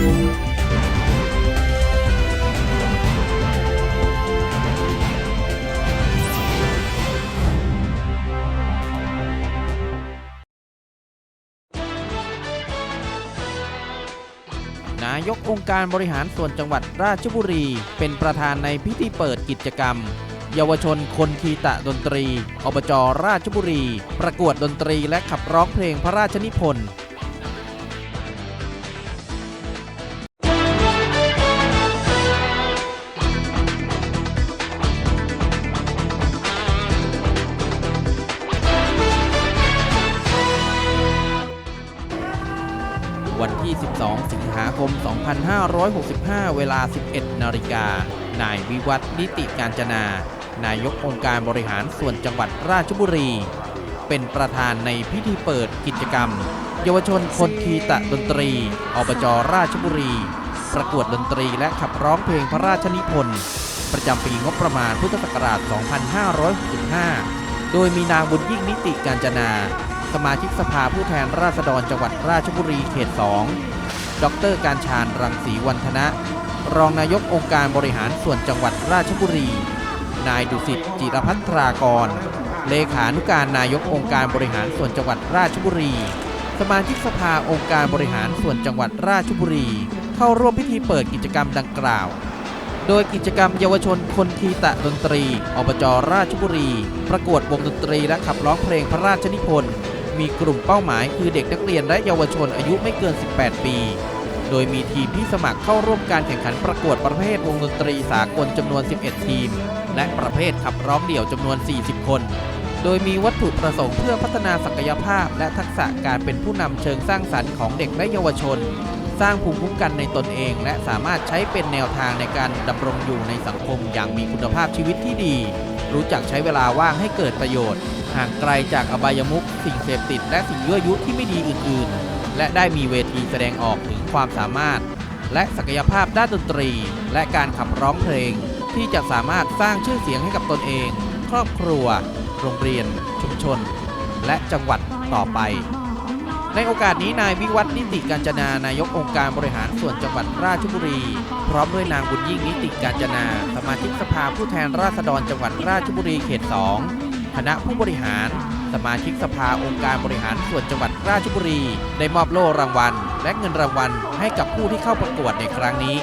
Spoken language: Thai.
นายกองค์การบริหารส่วนจังหวัดราชบุรี เป็นประธานในพิธีเปิดกิจกรรม เยาวชนคนคีตะดนตรี อบจราชบุรี ประกวดดนตรีและขับร้องเพลงพระราชนิพนธ์ วันที่ 12 สิงหาคม 2565 เวลา 11 นาฬิกา นายวิวัฒนิติการจนา นายกองค์การบริหารส่วนจังหวัดราชบุรี เป็นประธานในพิธีเปิดกิจกรรม เยาวชนคนคีตะดนตรี อบจราชบุรี ประกวดดนตรีและขับร้องเพลงพระราชนิพนธ์ประจำปีงบประมาณพุทธศักราช 2565 โดยมีนางบุญยิ่งนิติการจนา สมาชิกสภาผู้แทนราษฎรจังหวัดราชบุรีเขต 2 ดร การชาญรังสีวันธนะ รองนายกองค์การบริหารส่วนจังหวัดราชบุรี นายดุสิตจิรพัฒรากร เลขานุการนายกองค์การบริหารส่วนจังหวัดราชบุรี สมาชิกสภาองค์การบริหารส่วนจังหวัดราชบุรี เข้าร่วมพิธีเปิดกิจกรรมดังกล่าว โดยกิจกรรมเยาวชนคนทีตะดนตรีอบจราชบุรี ประกวดวงดนตรีและขับร้องเพลงพระราชนิพนธ์ มีกลุ่มเป้าหมายคือเด็กนักเรียนและเยาวชนอายุไม่เกิน 18 ปี โดยมีทีมที่สมัครเข้าร่วมการแข่งขันประกวดประเภทวงดนตรีสากลจำนวน 11 ทีม และประเภทขับร้องเดี่ยวจำนวน 40 คน โดยมีวัตถุประสงค์เพื่อพัฒนาศักยภาพ และทักษะการเป็นผู้นำเชิงสร้างสรรค์ของเด็กและเยาวชน สร้างภูมิคุ้มกันในตนเอง และสามารถใช้เป็นแนวทางในการดำรงอยู่ในสังคมอย่างมีคุณภาพชีวิตที่ดี รู้จักใช้เวลาว่างให้เกิดประโยชน์ ห่างไกลจากอบายมุขสิ่งเสพติด และสิ่งยั่วยุที่ไม่ดีอื่นๆ และได้มีเวทีแสดงออกถึงความสามารถ และศักยภาพด้านดนตรี และการขับร้องเพลง ที่จะสามารถสร้างชื่อเสียงให้กับตนเอง ครอบครัว โรงเรียน ชุมชน และจังหวัดต่อไป ในโอกาสนี้นายวิวัฒนิติการจนานายกองค์การบริหารส่วนจังหวัดราชบุรี พร้อมด้วยนางบุญยิ่งนิติการจนา สมาชิกสภาผู้แทนราษฎรจังหวัดราชบุรีเขต 2 คณะผู้บริหาร สมาชิกสภาองค์การบริหารส่วนจังหวัดราชบุรี ได้มอบโล่รางวัล และเงินรางวัลให้กับผู้ที่เข้าประกวดในครั้งนี้